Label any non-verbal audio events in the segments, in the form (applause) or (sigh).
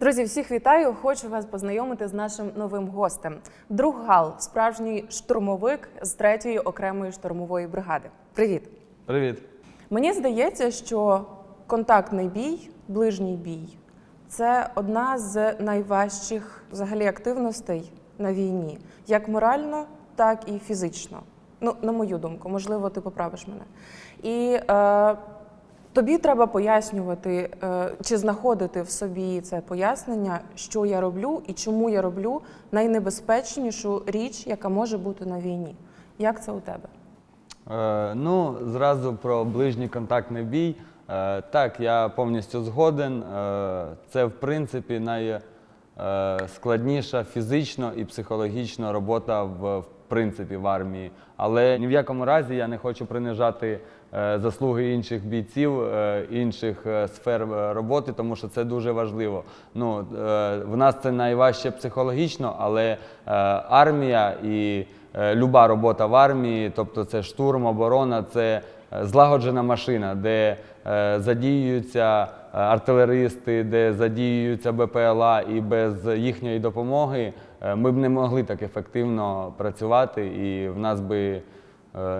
Друзі, всіх вітаю! Хочу вас познайомити з нашим новим гостем. Друг Гал, справжній штурмовик з 3-ї окремої штурмової бригади. Привіт! Привіт. Мені здається, що контактний бій, ближній бій це одна з найважчих взагалі активностей на війні, як морально, так і фізично. Ну, на мою думку, можливо, ти поправиш мене. І е, тобі треба пояснювати е, чи знаходити в собі це пояснення, що я роблю і чому я роблю найнебезпечнішу річ, яка може бути на війні. Як це у тебе? Е, ну, зразу про ближній контактний бій. Е, так, я повністю згоден. Е, це, в принципі, найскладніша фізично і психологічно робота в, в принципі в армії. Але ні в якому разі я не хочу принижати е, заслуги інших бійців, е, інших е, сфер е, роботи, тому що це дуже важливо. Ну, е, в нас це найважче психологічно, але е, армія і е, люба робота в армії, тобто це штурм, оборона, це е, злагоджена машина, де е, задіюються е, артилеристи, де задіюються БПЛА, і без їхньої допомоги е, ми б не могли так ефективно працювати, і в нас би е,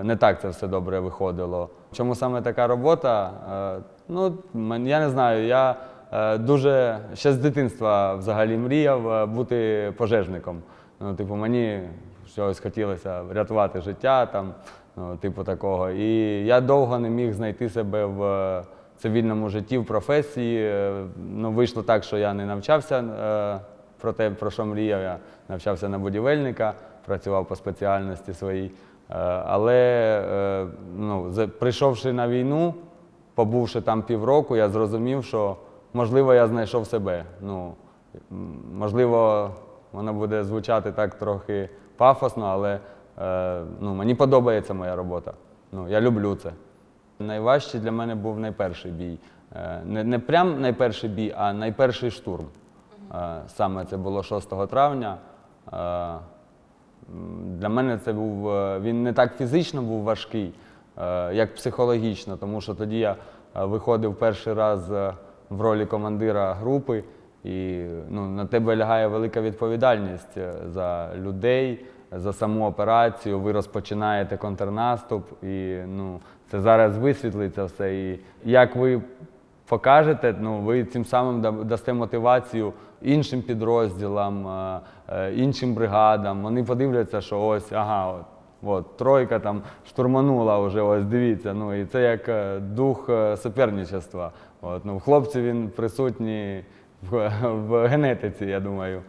не так це все добре виходило. Чому саме така робота? Е, Ну, я не знаю. Я е, дуже ще з дитинства взагалі мріяв е, бути пожежником. Ну, типу, мені щось хотілося врятувати життя, там, ну, типу такого. І я довго не міг знайти себе в е, цивільному житті, в професії. Е, Ну, вийшло так, що я не навчався е, про те, про що мріяв. Я навчався на будівельника, працював по спеціальності своїй. Е, Але е, ну, прийшовши на війну, побувши там півроку, я зрозумів, що можливо я знайшов себе. Ну, можливо, воно буде звучати так трохи пафосно, але е, ну, мені подобається моя робота. Ну, я люблю це. Найважчий для мене був найперший бій. Не, не прям найперший бій, а найперший штурм. Саме це було 6 травня. Для мене це був е, він не так фізично був важкий, е, як психологічно, тому що тоді я е, виходив перший раз в ролі командира групи, і ну, на тебе лягає велика відповідальність за людей, за саму операцію. Ви розпочинаєте контрнаступ, і ну, це зараз висвітлиться все. І як ви покажете, ну ви цим самим да- дасте мотивацію іншим підрозділам, е, е, іншим бригадам. Вони подивляться, що ось, ага, от, от тройка там штурманула вже, ось дивіться. Ну і це як е, дух суперничества. От, ну, в хлопці він присутній в, (laughs) в генетиці, я думаю.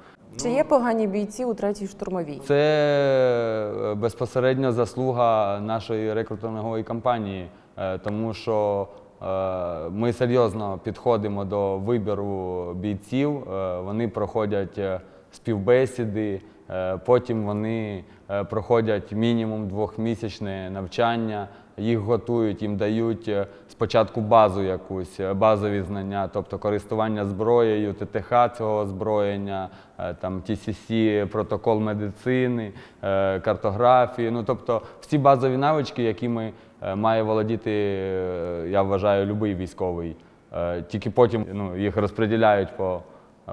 Чи є погані бійці у 3-й штурмовій? Це безпосередньо заслуга нашої рекрутингової кампанії, тому що ми серйозно підходимо до вибору бійців. Е, Вони проходять е, співбесіди, е, потім вони е, проходять мінімум двохмісячне навчання. Їх готують, їм дають е, спочатку базу якусь, е, базові знання, тобто користування зброєю, ТТХ цього озброєння, е, там TCC, протокол медицини, е, картографії. Ну тобто всі базові навички, якими е, має володіти, е, я вважаю, будь-який військовий. Е, Тільки потім ну, їх розподіляють по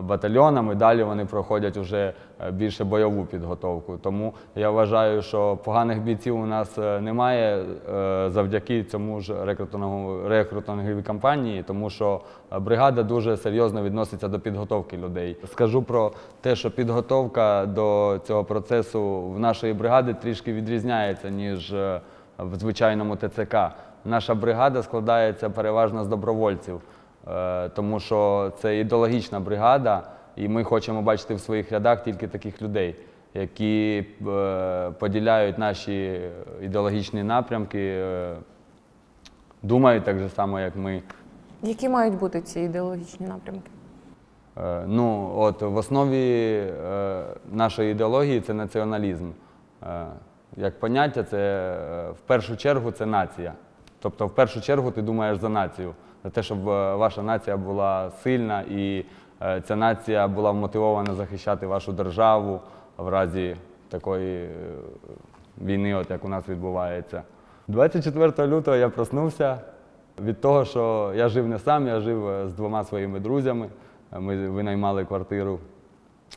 батальйонам, і далі вони проходять вже е, більше бойову підготовку. Тому я вважаю, що поганих бійців у нас е, немає е, завдяки цьому ж рекрутинговій кампанії, тому що е, бригада дуже серйозно відноситься до підготовки людей. Скажу про те, що підготовка до цього процесу в нашої бригади трішки відрізняється, ніж е, в звичайному ТЦК. Наша бригада складається переважно з добровольців. Е, тому що це ідеологічна бригада, і ми хочемо бачити в своїх рядах тільки таких людей, які е, поділяють наші ідеологічні напрямки, е, думають так же само, як ми. Які мають бути ці ідеологічні напрямки? Ну, от в основі нашої ідеології це націоналізм. Як поняття, це е, в першу чергу це нація. Тобто, в першу чергу ти думаєш за націю, за те, щоб е, ваша нація була сильна і е, ця нація була вмотивована захищати вашу державу в разі такої війни, от як у нас відбувається. 24 лютого я проснувся від того, що я жив не сам, я жив з двома своїми друзями. ми винаймали квартиру.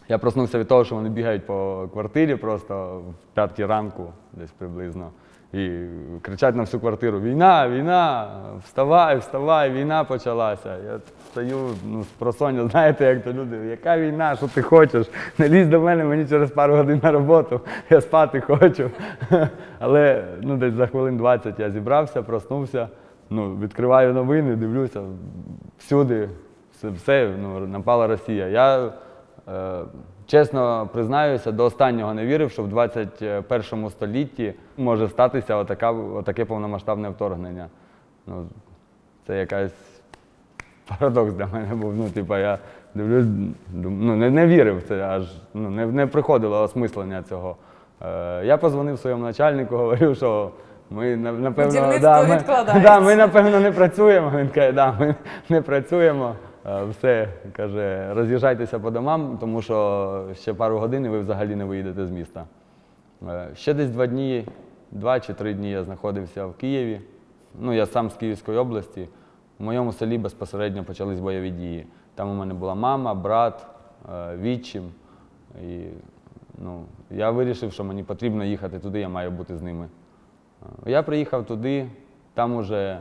Я проснувся від того, що вони бігають по квартирі просто в п'ятій ранку, десь приблизно, і кричать на всю квартиру: Війна, війна! Вставай, вставай, війна почалася. Я стою ну, просоння, знаєте, як то люди, яка війна, що ти хочеш? Не лізь до мене, мені через пару годин на роботу, я спати хочу. (laughs) Але ну, десь за хвилин 20 я зібрався, проснувся, ну, відкриваю новини, дивлюся, всюди, все, все ну, напала Росія. Я Чесно признаюся, до останнього не вірив, що в 21 столітті може статися отака, отаке повномасштабне вторгнення. Ну, це якась парадокс для мене був. Ну, типа, я дивлюсь, ну, не, не вірив це, аж ну, не, не приходило осмислення цього. Е, я позвонив своєму начальнику, (laughs) говорив, що ми напевно, да, ми, да, ми напевно не працюємо. Він каже, да, ми не працюємо. Е, Все, каже, роз'їжджайтеся по домам, тому що ще пару годин і ви взагалі не виїдете з міста. Е, Ще десь два дні, два чи три дні я знаходився в Києві. Ну, я сам з Київської області. В моєму селі безпосередньо почались бойові дії. Там у мене була мама, брат, е, відчим. І ну, я вирішив, що мені потрібно їхати туди, я маю бути з ними. Я приїхав туди, там уже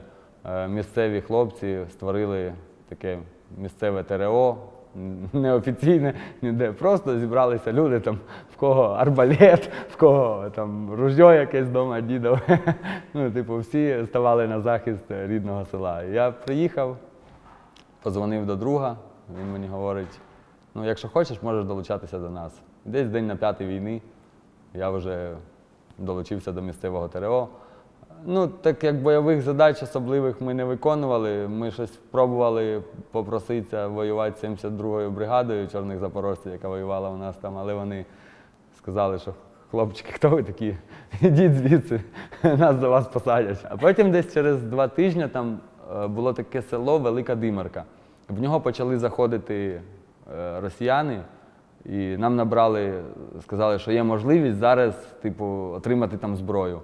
місцеві хлопці створили таке місцеве ТРО, неофіційне, ніде. Просто зібралися люди, там, в кого арбалет, в кого там ружьо якесь вдома дідове. (laughs) Ну, типу, всі ставали на захист рідного села. Я приїхав, позвонив до друга, він мені говорить: ну, якщо хочеш, можеш долучатися до нас. Десь день на п'ятий війни я вже долучився до місцевого ТРО. Ну, так як бойових задач особливих ми не виконували, ми щось пробували попроситися воювати 72-ю бригадою чорних запорожців, яка воювала у нас там, але вони сказали, що хлопчики, хто ви такі? Ідіть звідси, нас до вас посадять. А потім десь через два тижні там е, було таке село Велика Димарка. В нього почали заходити е, росіяни, і нам набрали, сказали, що є можливість зараз, типу, отримати там зброю.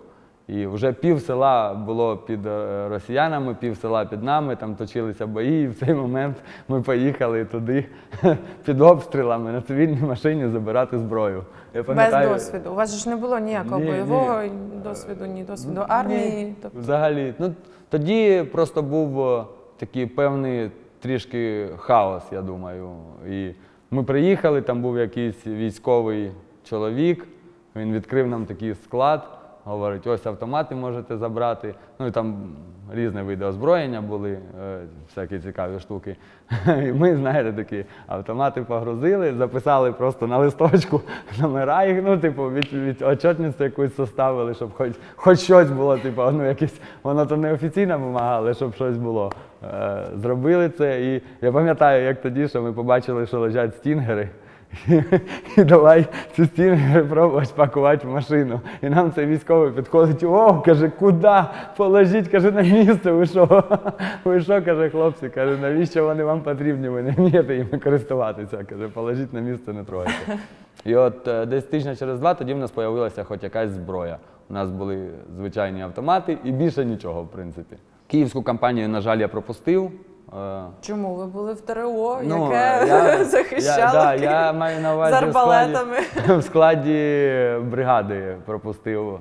І вже пів села було під е, росіянами, пів села під нами, там точилися бої, і в цей момент ми поїхали туди (laughs) під обстрілами на цивільній машині забирати зброю. Я Без досвіду. У вас ж не було ніякого Ні, ні. бойового досвіду, ні досвіду армії. Тобто Взагалі, ну тоді просто був е, такий певний трішки хаос, я думаю. І ми приїхали, там був якийсь військовий чоловік, він відкрив нам такий склад, говорить, ось автомати можете забрати. Ну і там різні види озброєння були, е, всякі цікаві штуки. (laughs) І ми, знаєте, такі автомати погрузили, записали просто на листочку (laughs) номера їх, ну, типу, від, від отчетницю якусь составили, щоб хоч, хоч щось було, типу, ну, якесь, воно то не офіційна вимога, але щоб щось було. Е, зробили це. І я пам'ятаю, як тоді, що ми побачили, що лежать стінгери. І (laughs) давай ці стінгери пробувати пакувати в машину. І нам цей військовий підходить, о, каже, куди? Положіть, каже, на місце, ви що? (laughs) Ви що, каже, хлопці, каже, навіщо вони вам потрібні? Ви не вмієте їми користуватися. Каже, положіть на місце, не трогайте. (laughs) І от е, десь тижня через два тоді в нас з'явилася хоч якась зброя. У нас були звичайні автомати і більше нічого, в принципі. Київську кампанію, на жаль, я пропустив. Е, чому ви були в ТРО, Ну, яке я- (laughs) захищало я, да, я маю на з увазі в складі, (laughs) в складі бригади пропустив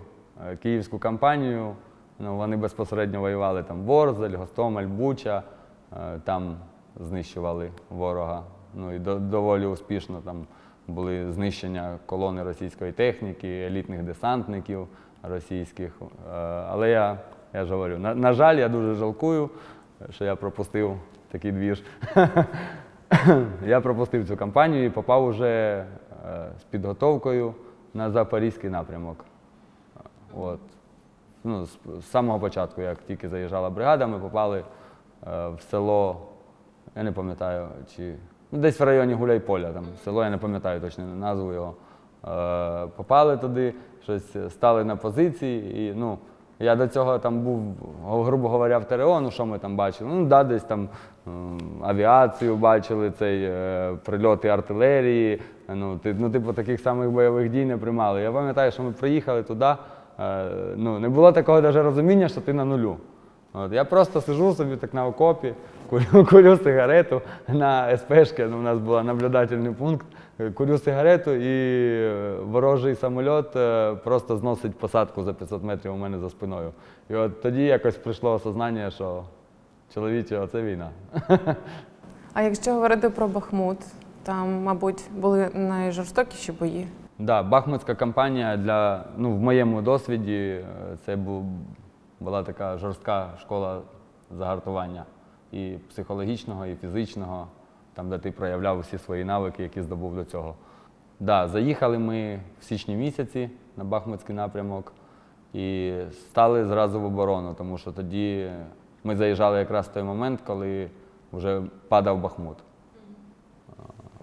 е, київську кампанію. Ну, вони безпосередньо воювали там Ворзель, Гостомель, Буча, е, там знищували ворога. Ну і до, доволі успішно там були знищення колони російської техніки, елітних десантників російських. Але я, я ж говорю, на, на жаль, я дуже жалкую, що я пропустив такий двіж. (laughs) Я пропустив цю кампанію і попав уже е, з підготовкою на запорізький напрямок. От. Ну, з, самого початку, як тільки заїжджала бригада, ми попали е, в село, я не пам'ятаю, чи ну, десь в районі Гуляйполя, там село, я не пам'ятаю точно назву його. Е, попали туди, щось стали на позиції. І, ну, я до цього там був, грубо говоря, в ТРО, ну що ми там бачили? Ну, да, десь там авіацію бачили, цей е, прильоти артилерії. Ну, ну, типу, таких самих бойових дій не приймали. Я пам'ятаю, що ми приїхали туди, е, ну, не було такого навіть розуміння, що ти на нулю. От, я просто сижу собі так на окопі, курю, (laughs) курю сигарету на СПшки, ну, у нас був наблюдательний пункт. Курю сигарету і е, ворожий самоліт е, просто зносить посадку за 500 метрів у мене за спиною. І от тоді якось прийшло осознання, що чоловіче, оце війна. А якщо говорити про Бахмут, там, мабуть, були найжорстокіші бої. Да, Бахмутська кампанія для ну, в моєму досвіді е, це був, була така жорстка школа загартування і психологічного, і фізичного, там, де ти проявляв усі свої навики, які здобув до цього. Да, заїхали ми в січні місяці на Бахмутський напрямок і стали зразу в оборону, тому що тоді ми заїжджали якраз в той момент, коли вже падав Бахмут.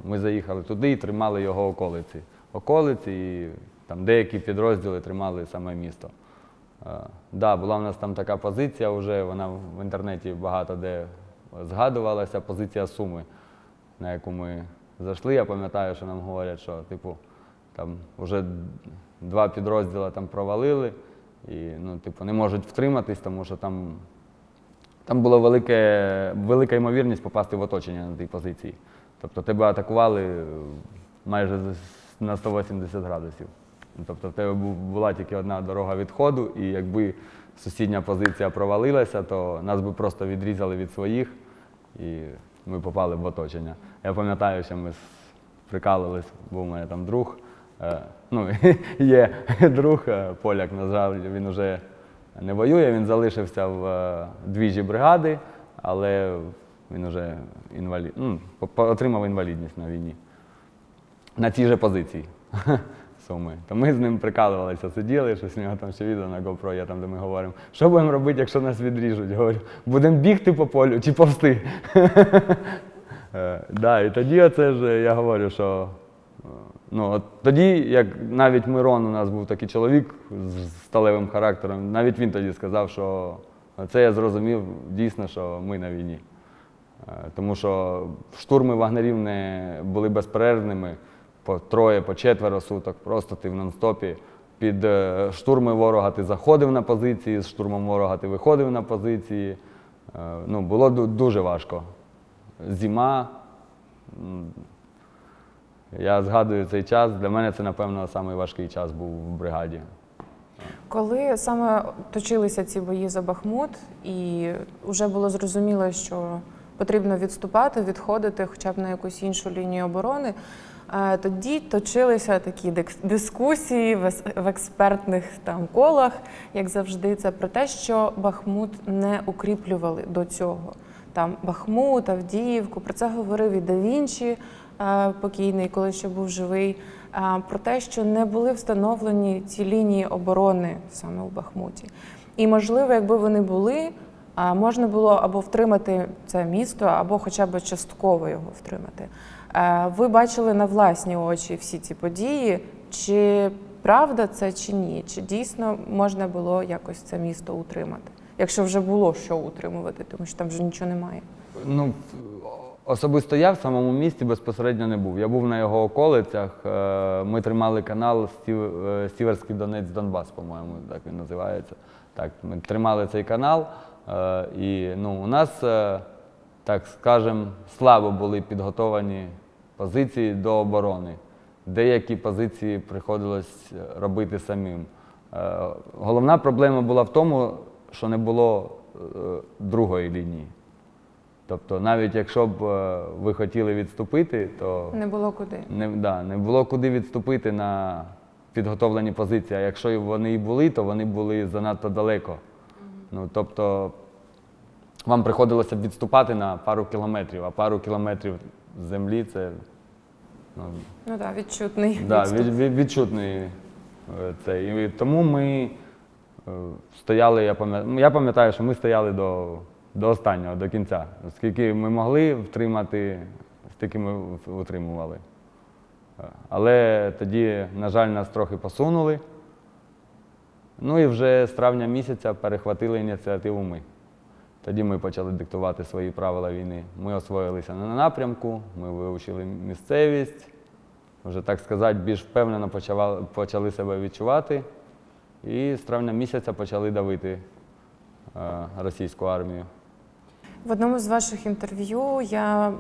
Ми заїхали туди і тримали його околиці. Околиці і там деякі підрозділи тримали саме місто. Так, да, була в нас там така позиція, вже вона в інтернеті багато де згадувалася, позиція Суми, на яку ми зайшли. Я пам'ятаю, що нам говорять, що типу, там вже два підрозділи там провалили і ну, типу, не можуть втриматись, тому що там там була велике, велика ймовірність попасти в оточення на тій позиції. Тобто тебе атакували е, майже на 180 градусів. Ну, Тобто в тебе була тільки одна дорога відходу, і якби сусідня позиція провалилася, то нас би просто відрізали від своїх і ми попали в оточення. Я пам'ятаю, що ми прикалувались, був у мене там друг. е, Ну, (laughs) є друг е, поляк, на жаль, він вже не воює, він залишився в е, двіжі бригади, але він вже інвалід, ну, отримав інвалідність на війні. На цій же позиції. (laughs) Суми. То ми з ним прикалувалися, сиділи, щось у нього там ще відео на GoPro є, там, де ми говоримо, що будемо робити, якщо нас відріжуть. Говорю, будемо бігти по полю чи повсти. (laughs) Е, і тоді оце ж я говорю, що е, ну, от тоді, як навіть Мирон у нас був такий чоловік з сталевим характером, навіть він тоді сказав, що це я зрозумів дійсно, що ми на війні. Е, Тому що штурми вагнерів не були безперервними по троє, по четверо суток, просто ти в нон-стопі. Під е, штурми ворога ти заходив на позиції, з штурмом ворога ти виходив на позиції. Е, Ну, було дуже важко. Зима. Я згадую цей час. Для мене це, напевно, найважкий час був в бригаді. Коли саме точилися ці бої за Бахмут, і вже було зрозуміло, що потрібно відступати, відходити хоча б на якусь іншу лінію оборони, тоді точилися такі дискусії в експертних там колах, як завжди, це про те, що Бахмут не укріплювали до цього. Там Бахмут, Авдіївку, про це говорив і Да Вінчі, е, покійний, коли ще був живий. е, Про те, що не були встановлені ці лінії оборони саме у Бахмуті. І можливо, якби вони були, можна було або втримати це місто, або хоча б частково його втримати. Е, Ви бачили на власні очі всі ці події. Чи правда це чи ні? Чи дійсно можна було якось це місто утримати? Якщо вже було що утримувати, тому що там вже нічого немає. Ну, особисто я в самому місті безпосередньо не був. Я був на його околицях. Е, Ми тримали канал е, Сіверський Донець Донбас, по-моєму, так він називається. Так, ми тримали цей канал. І ну, у нас, так скажемо, слабо були підготовані позиції до оборони. Деякі позиції приходилось робити самим. Е, Головна проблема була в тому, що не було е, другої лінії. Тобто, навіть якщо б е, ви хотіли відступити, то Не було куди. не, да, не було куди відступити на підготовлені позиції. А якщо вони і були, то вони були занадто далеко. Ну, тобто вам приходилося б відступати на пару кілометрів, а пару кілометрів землі це ну, Ну так, відчутний. Да, відступ. від, від, відчутний е, цей. І тому ми е, стояли, я пам'ятаю, я пам'ятаю, що ми стояли до, до останнього, до кінця. Скільки ми могли втримати, стільки ми в- утримували. Е, Але тоді, на жаль, нас трохи посунули. Ну і вже з травня місяця перехватили ініціативу ми. Тоді ми почали диктувати свої правила війни. Ми освоїлися на напрямку, ми вивчили місцевість, вже так сказати, більш впевнено почали себе відчувати. І з травня місяця почали давити е, російську армію. В одному з ваших інтерв'ю я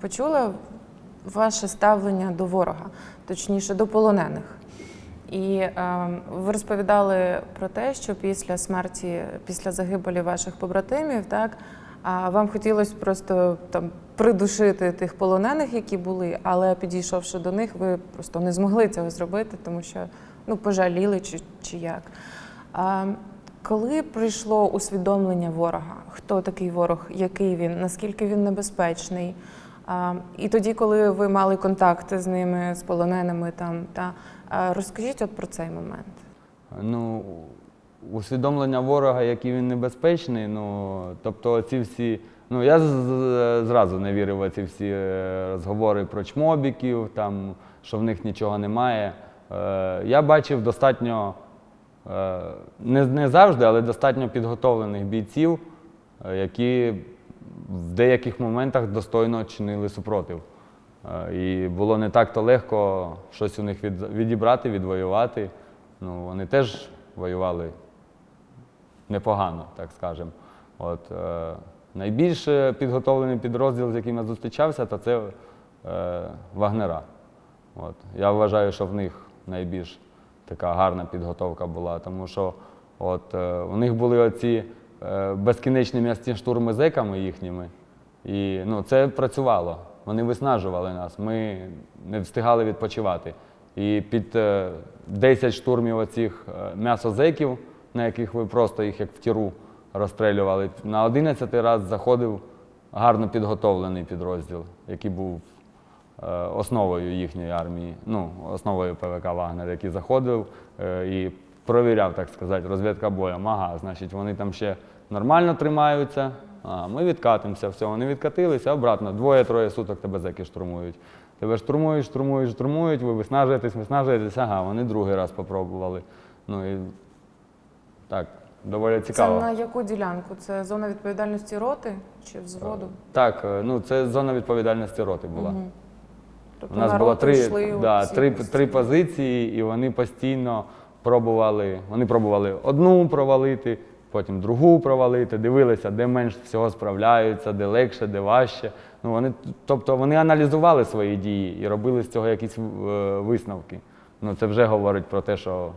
почула ваше ставлення до ворога, точніше до полонених. І е, ви розповідали про те, що після смерті, після загибелі ваших побратимів, так а вам хотілося просто там придушити тих полонених, які були, але підійшовши до них, ви просто не змогли цього зробити, тому що ну пожаліли чи, чи як. А, коли прийшло усвідомлення ворога, хто такий ворог, який він, наскільки він небезпечний? І тоді, коли ви мали контакти з ними, з полоненими там, та розкажіть от про цей момент. Ну, усвідомлення ворога, який він небезпечний. Ну, тобто ці всі. Ну, я зразу не вірив в ці всі е, розговори про чмобіків, там, що в них нічого немає. Е, Я бачив достатньо, е, не, не завжди, але достатньо підготовлених бійців, е, які в деяких моментах достойно чинили супротив. Е, І було не так-то легко щось у них відібрати, відвоювати. Ну, вони теж воювали непогано, так скажемо. От, е, найбільш підготовлений підрозділ, з яким я зустрічався, то це е, вагнера. От. Я вважаю, що в них найбільш така гарна підготовка була, тому що от, е, у них були оці е, безкінечні м'ясні штурми зеками їхніми. І ну, це працювало. Вони виснажували нас. Ми не встигали відпочивати. І під е, 10 штурмів оцих е, м'ясозеків, на яких ви просто їх як в тіру розстрелювали, на 11 раз заходив гарно підготовлений підрозділ, який був е, основою їхньої армії, ну, основою ПВК Вагнер, який заходив е, і провіряв, так сказати, розвідка боєм. Ага, значить, вони там ще нормально тримаються, а ми відкатимося, все, вони відкатилися, обратно, двоє-троє суток тебе зеки штурмують. Тебе штурмують, штурмують, штурмують, ви виснажуєтесь, виснажуєтесь, ага, вони другий раз попробували. Ну і так, доволі цікаво. Це на яку ділянку? Це зона відповідальності роти чи взводу? Так, е, ну це зона відповідальності роти була. Мгм. Тобто У нас було три, да, три, три позиції, і вони постійно пробували. Вони пробували одну провалити, потім другу провалити, дивилися, де менш всього справляються, де легше, де важче. Ну, вони, тобто вони аналізували свої дії і робили з цього якісь е, висновки. Ну, це вже говорить про те, що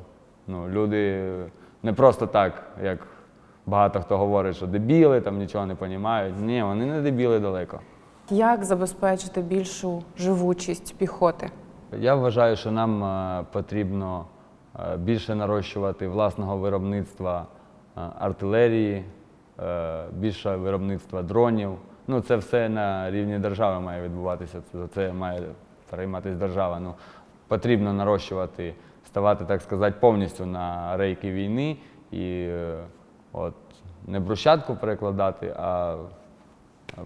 ну, люди не просто так, як багато хто говорить, що дебіли, там нічого не розуміють. Ні, вони не дебіли далеко. Як забезпечити більшу живучість піхоти? Я вважаю, що нам е, потрібно е, більше нарощувати власного виробництва артилерії, е, більше виробництва дронів. Ну, це все на рівні держави має відбуватися. За це має перейматися держава. Ну, потрібно нарощувати, ставати, так сказати, повністю на рейки війни і е, от, не брусчатку перекладати, а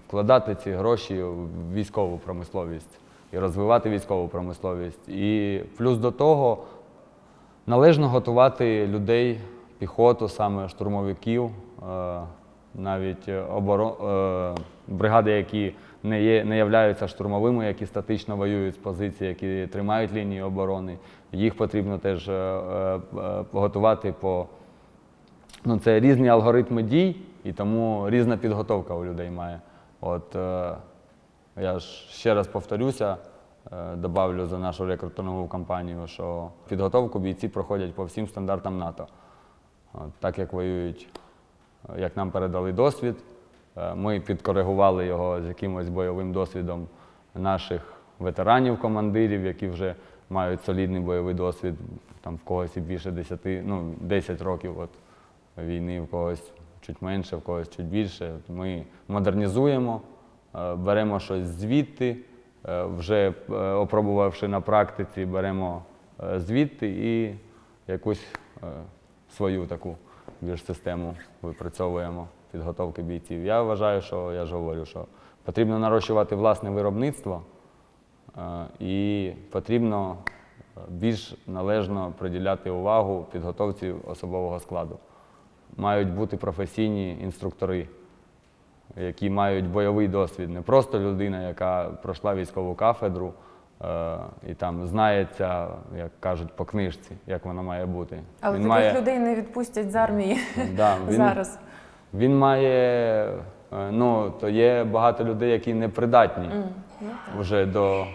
вкладати ці гроші в військову промисловість і розвивати військову промисловість. І плюс до того належно готувати людей, піхоту, саме штурмовиків, е, навіть е, оборо... е, бригади, які не, є, не являються штурмовими, які статично воюють з позицій, які тримають лінії оборони. Їх потрібно теж готувати по Ну, це різні алгоритми дій, і тому різна підготовка у людей має. От я ж ще раз повторюся, добавлю за нашу рекрутингову кампанію, що підготовку бійці проходять по всім стандартам НАТО. Так як воюють, як нам передали досвід, е, ми підкоригували його з якимось бойовим досвідом наших ветеранів-командирів, які вже мають солідний бойовий досвід, там в когось і більше 10, ну, 10 років от, війни, в когось чуть менше, в когось чуть більше. Ми модернізуємо, е, беремо щось звідти, е, вже опробувавши на практиці, беремо звідти і якусь свою таку більш систему випрацьовуємо підготовки бійців. Я вважаю, що я ж говорю, що потрібно нарощувати власне виробництво е, і потрібно е, більш належно приділяти увагу підготовці особового складу. Мають бути професійні інструктори, які мають бойовий досвід, не просто людина, яка пройшла військову кафедру і там знається, як кажуть, по книжці, як воно має бути. Але Він таких має- людей не відпустять з армії (laughs) Да, (laughs) він, зараз. він має. е, Ну, то є багато людей, які непридатні вже до.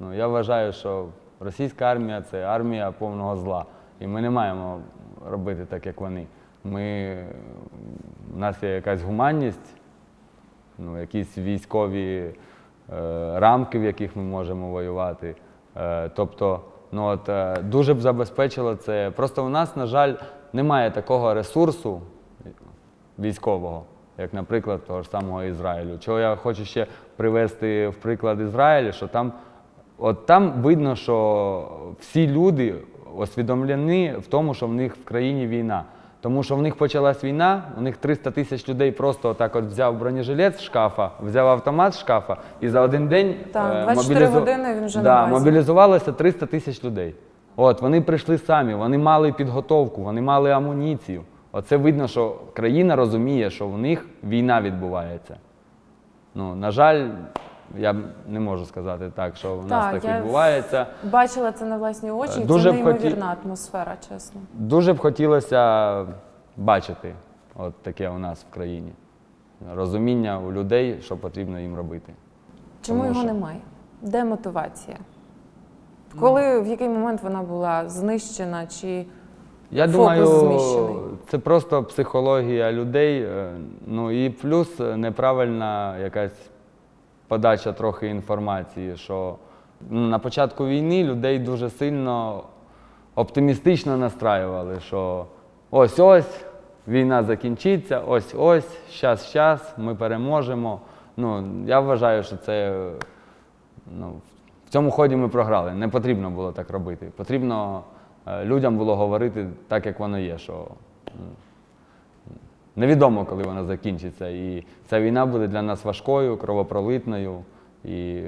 Ну, я вважаю, що російська армія це армія повного зла. І ми не маємо робити так, як вони. Ми, у нас є якась гуманність, ну, якісь військові е, рамки, в яких ми можемо воювати. Е, тобто, ну, от, е, дуже б забезпечило це. Просто у нас, на жаль, немає такого ресурсу військового, як, наприклад, того ж самого Ізраїлю. Чого я хочу ще привести в приклад Ізраїлю, що там, от там видно, що всі люди освідомлені в тому, що в них в країні війна. Тому що в них почалась війна, у них 300 тисяч людей просто отак от взяв бронежилет з шкафа, взяв автомат з шкафа, і за один день Так, е, 24 мобілізу- години він вже на да, базі. мобілізувалося 300 тисяч людей. От, вони прийшли самі, вони мали підготовку, вони мали амуніцію. Оце видно, що країна розуміє, що в них війна відбувається. Ну, на жаль, я не можу сказати так, що в нас Так, так я- відбувається. Бачила це на власні очі, і Дуже це б хоті- неймовірна атмосфера, чесно. Дуже б хотілося бачити от таке у нас в країні. Розуміння у людей, що потрібно їм робити. Чому Тому його що- немає? Де мотивація? Коли в який момент вона була знищена чи Я Фокус думаю, зміщений. це просто психологія людей. е, Ну і плюс неправильна якась подача трохи інформації, що на початку війни людей дуже сильно оптимістично настраювали, що ось ось війна закінчиться, ось ось, щас, щас, ми переможемо. Ну, я вважаю, що це ну, в цьому ході ми програли. Не потрібно було так робити. Потрібно е, людям було говорити так, як воно є. Що невідомо, коли вона закінчиться. І ця війна буде для нас важкою, кровопролитною. І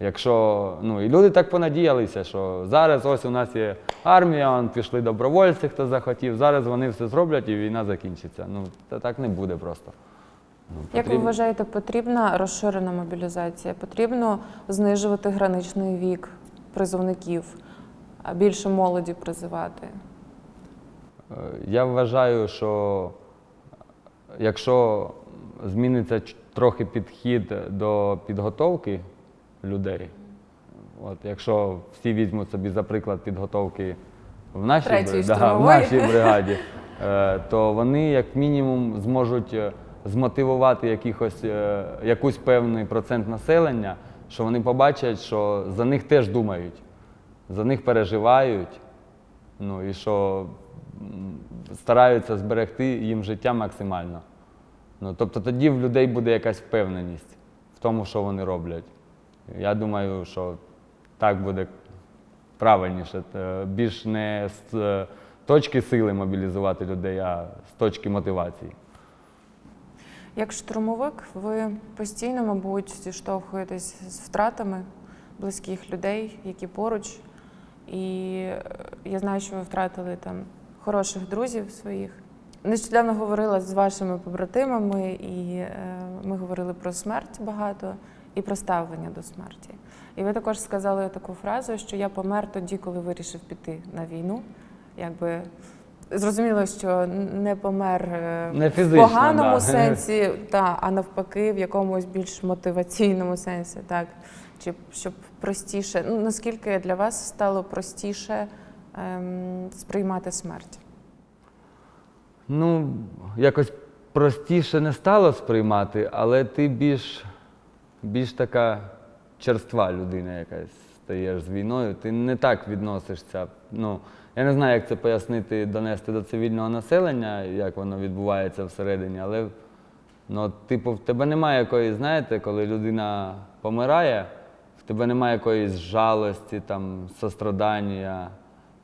якщо ну, і люди так понадіялися, що зараз ось у нас є армія, он пішли добровольці, хто захотів, зараз вони все зроблять і війна закінчиться. Ну, та так не буде просто. Ну, як ви потрібно- вважаєте, потрібна розширена мобілізація? Потрібно знижувати граничний вік призовників, а більше молоді призивати? Е, Я вважаю, що якщо зміниться трохи підхід до підготовки людей, от якщо всі візьмуть собі за приклад підготовки в нашій, бри- да, в нашій (laughs) бригаді, е, то вони як мінімум зможуть е, змотивувати якихось, е, якусь певний процент населення, що вони побачать, що за них теж думають, за них переживають. Ну і що стараються зберегти їм життя максимально. Ну, тобто тоді в людей буде якась впевненість в тому, що вони роблять. Я думаю, що так буде правильніше. Е, Більш не з е, точки сили мобілізувати людей, а з точки мотивації. Як штурмовик, ви постійно, мабуть, зіштовхуєтесь з втратами близьких людей, які поруч. І е, я знаю, що ви втратили там хороших друзів своїх. Нещодавно говорила з вашими побратимами, і е, ми говорили про смерть багато і про ставлення до смерті. І ви також сказали таку фразу, що я помер тоді, коли вирішив піти на війну. Якби зрозуміло, що не помер е, Не в поганому да. сенсі, та, а навпаки, в якомусь більш мотиваційному сенсі, так. Чи щоб простіше, ну наскільки для вас стало простіше сприймати смерть? Ну, якось простіше не стало сприймати, але ти більш, більш така черства людина якась стаєш з війною. Ти не так відносишся. Ну, я не знаю, як це пояснити, донести до цивільного населення, як воно відбувається всередині, але ну, типу, в тебе немає якоїсь, знаєте, коли людина помирає, в тебе немає якоїсь жалості, там, сострадання.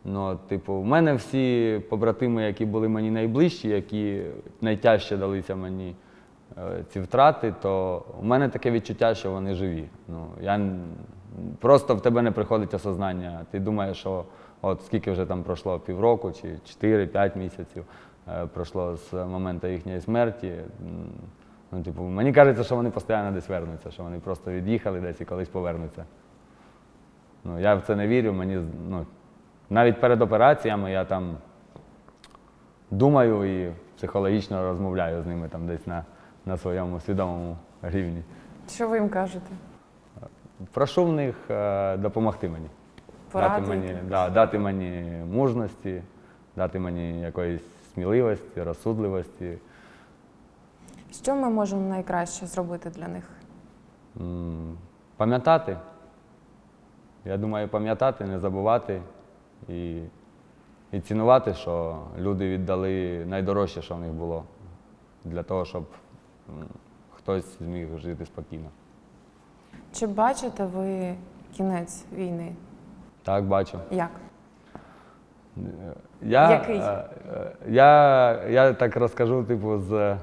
Ну, типу, в мене всі побратими, які були мені найближчі, які найтяжче далися мені е, ці втрати, то у мене таке відчуття, що вони живі. Ну, я, просто в тебе не приходить осознання. Ти думаєш, що от скільки вже там пройшло півроку чи 4-5 місяців е, пройшло з моменту їхньої смерті. Ну, типу, мені кажеться, що вони постійно десь вернуться, що вони просто від'їхали десь і колись повернуться. Ну, я в це не вірю. Мені ну, навіть перед операціями я там думаю і психологічно розмовляю з ними там десь на, на своєму свідомому рівні. Що ви їм кажете? Прошу в них е, допомогти мені. Дати мені, да, дати мені мужності, дати мені якоїсь сміливості, розсудливості. Що ми можемо найкраще зробити для них? Пам'ятати. Я думаю, пам'ятати, не забувати і, і цінувати, що люди віддали найдорожче, що в них було, для того, щоб хтось зміг жити спокійно. Чи бачите ви кінець війни? Так, бачу. Як? Я, Який? е, е, я, я так розкажу, типу, з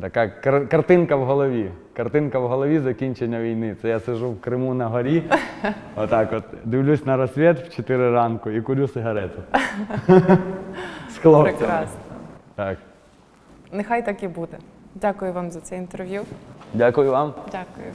така картинка в голові. Картинка в голові закінчення війни. Це я сижу в Криму на горі, (laughs) отак от дивлюсь на розсвіт в 4 ранку і курю сигарету. (laughs) З хлопцями. Прекрасно. Так. Нехай так і буде. Дякую вам за це інтерв'ю. Дякую вам. Дякую.